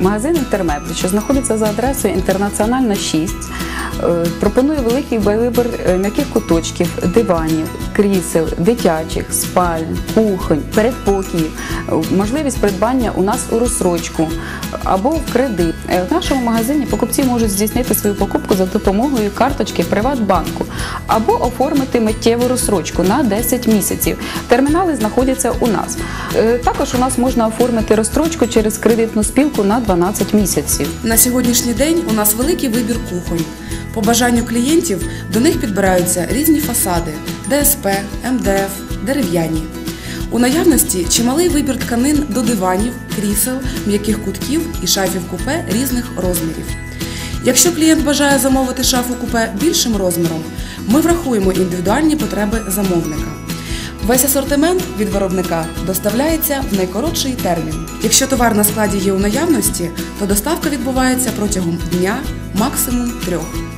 Магазин Інтермеблі, що знаходиться за адресою Інтернаціональна 6, е, пропонує великий вибір е, м'яких куточків, диванів, крісел, дитячих, спальн, кухонь, передпокіїв, можливість придбання у нас у розсрочку або в кредит. Е, В нашому магазині покупці можуть здійснити свою покупку за допомогою карточки Приватбанку або оформити миттєву розсрочку на 10 місяців. Термінали знаходяться у нас. Е, Також у нас можна оформити розстрочку через кредитну спілку на 12 місяців. На сьогоднішній день у нас великий вибір кухонь. По бажанню клієнтів до них підбираються різні фасади ДСП, МДФ, дерев'яні. У наявності чималий вибір тканин до диванів, крісел, м'яких кутків і шафів купе різних розмірів. Якщо клієнт бажає замовити шафу купе більшим розміром, ми врахуємо індивідуальні потреби замовника. Весь асортимент від виробника доставляється в найкоротший термін. Якщо товар на складі є у наявності, то доставка відбувається протягом дня, максимум трьох.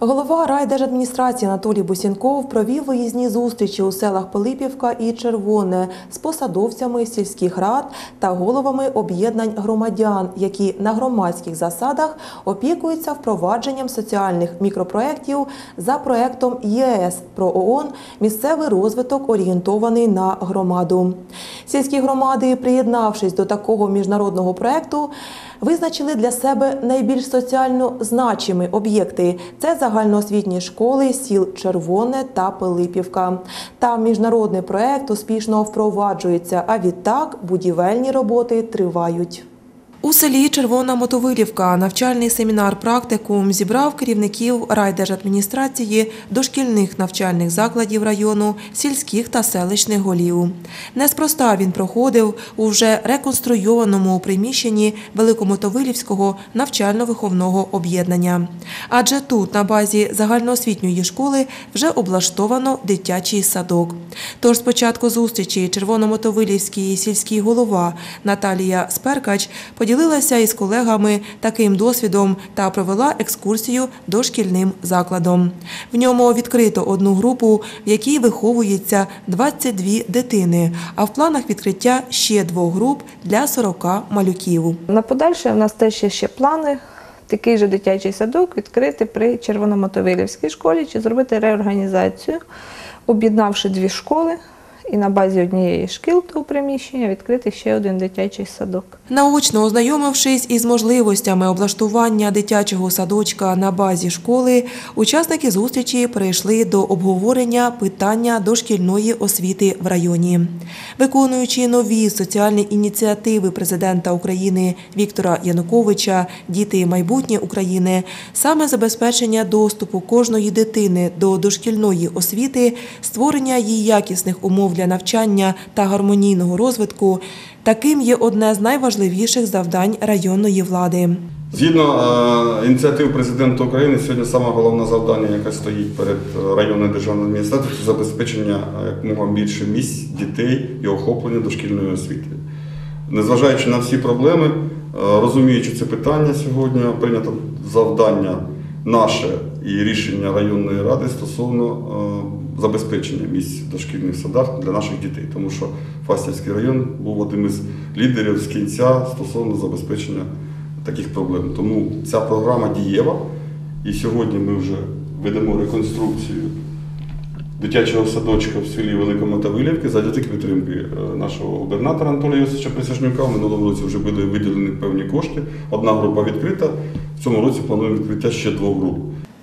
Голова райдержадміністрації Анатолій Бусінков провів виїзні зустрічі у селах Пилипівка і Червоне з посадовцями сільських рад та головами об'єднань громадян, які на громадських засадах опікуються впровадженням соціальних мікропроєктів за проектом ЄС про ООН Місцевий розвиток орієнтований на громаду. Сільські громади, приєднавшись до такого міжнародного проекту, визначили для себе найбільш соціально значимі об'єкти це загальноосвітні школи сіл Червоне та Пилипівка. Там міжнародний проект успішно впроваджується, а відтак будівельні роботи тривають. У селі Червона Мотовилівка навчальний семінар практикум зібрав керівників райдержадміністрації дошкільних навчальних закладів району, сільських та селищних голів. Неспроста він проходив у вже реконструйованому приміщенні Великомотовилівського навчально-виховного об'єднання. Адже тут, на базі загальноосвітньої школи, вже облаштовано дитячий садок. Тож спочатку зустрічі Червономотовилівський сільський голова Наталія Сперкач поділилася із колегами таким досвідом та провела екскурсію дошкільним закладом. В ньому відкрито одну групу, в якій виховується 22 дитини, а в планах відкриття ще двох груп для 40 малюків. На подальше в нас теж є ще плани. Такий же дитячий садок відкрити при Червономотовилівській школі чи зробити реорганізацію, об'єднавши дві школи і на базі однієї шкіл того приміщення відкрити ще один дитячий садок. Наочно ознайомившись із можливостями облаштування дитячого садочка на базі школи, учасники зустрічі перейшли до обговорення питання дошкільної освіти в районі. Виконуючи нові соціальні ініціативи президента України Віктора Януковича Діти майбутнє України, саме забезпечення доступу кожної дитини до дошкільної освіти, створення їй якісних умов для навчання та гармонійного розвитку таким є одне з найважливіших завдань районної влади. Згідно е, ініціатив президента України, сьогодні саме головне завдання, яке стоїть перед е, районною державною адміністрацією, це забезпечення е, якомога більше місць дітей і охоплення дошкільної освіти. Незважаючи на всі проблеми, розуміючи це питання сьогодні, прийнято завдання наше і рішення районної ради стосовно забезпечення місць в дошкільних садах для наших дітей, тому що Фастівський район був одним із лідерів з кінця стосовно забезпечення таких проблем. Тому ця програма дієва, і сьогодні ми вже ведемо реконструкцію дитячого садочка в селі Великомотовилівки завдяки підтримки е, нашого губернатора Анатолія Йосича Присяжнюка. В минулому році вже були виділені певні кошти. Одна група відкрита. В цьому році плануємо відкриття ще двох груп.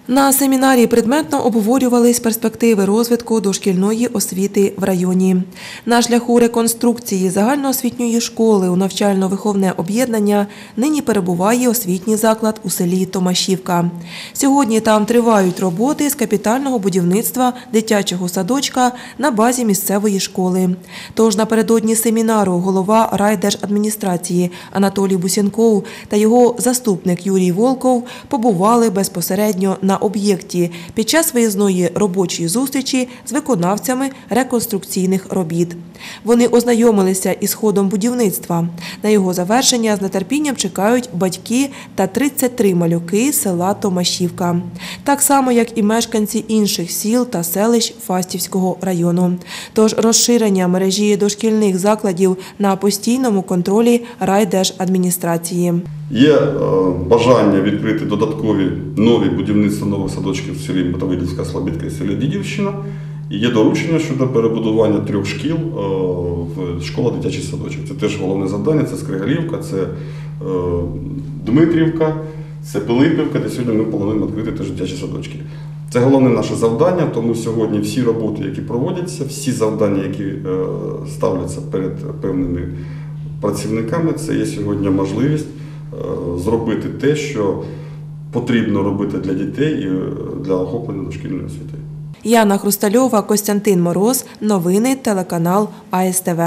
На семінарі предметно обговорювались перспективи розвитку дошкільної освіти в районі. На шляху реконструкції загальноосвітньої школи у навчально-виховне об'єднання нині перебуває освітній заклад у селі Томашівка. Сьогодні там тривають роботи з капітального будівництва дитячого садочка на базі місцевої школи. Тож напередодні семінару голова райдержадміністрації Анатолій Бусінков та його заступник Юрій Волков побували безпосередньо на об'єкті під час виїзної робочої зустрічі з виконавцями реконструкційних робіт. Вони ознайомилися із ходом будівництва. На його завершення з нетерпінням чекають батьки та 33 малюки села Томашівка, так само як і мешканці інших сіл та селищ Фастівського району. Тож розширення мережі дошкільних закладів на постійному контролі райдержадміністрації. Є е, бажання відкрити додаткові нові будівництва нових садочків в селі Мотовилівська Слобідка і селі Дідівщина. І є доручення щодо перебудування трьох шкіл е, в школа дитячий садочок. Це теж головне завдання, це Скригалівка, це е, Дмитрівка, це Пилипівка, де сьогодні ми плануємо відкрити теж дитячі садочки. Це головне наше завдання, тому сьогодні всі роботи, які проводяться, всі завдання, які ставляться перед певними працівниками, це є сьогодні можливість зробити те, що потрібно робити для дітей і е, для охоплення дошкільної освіти. Яна Хрустальова, Костянтин Мороз. Новини телеканал АСТВ.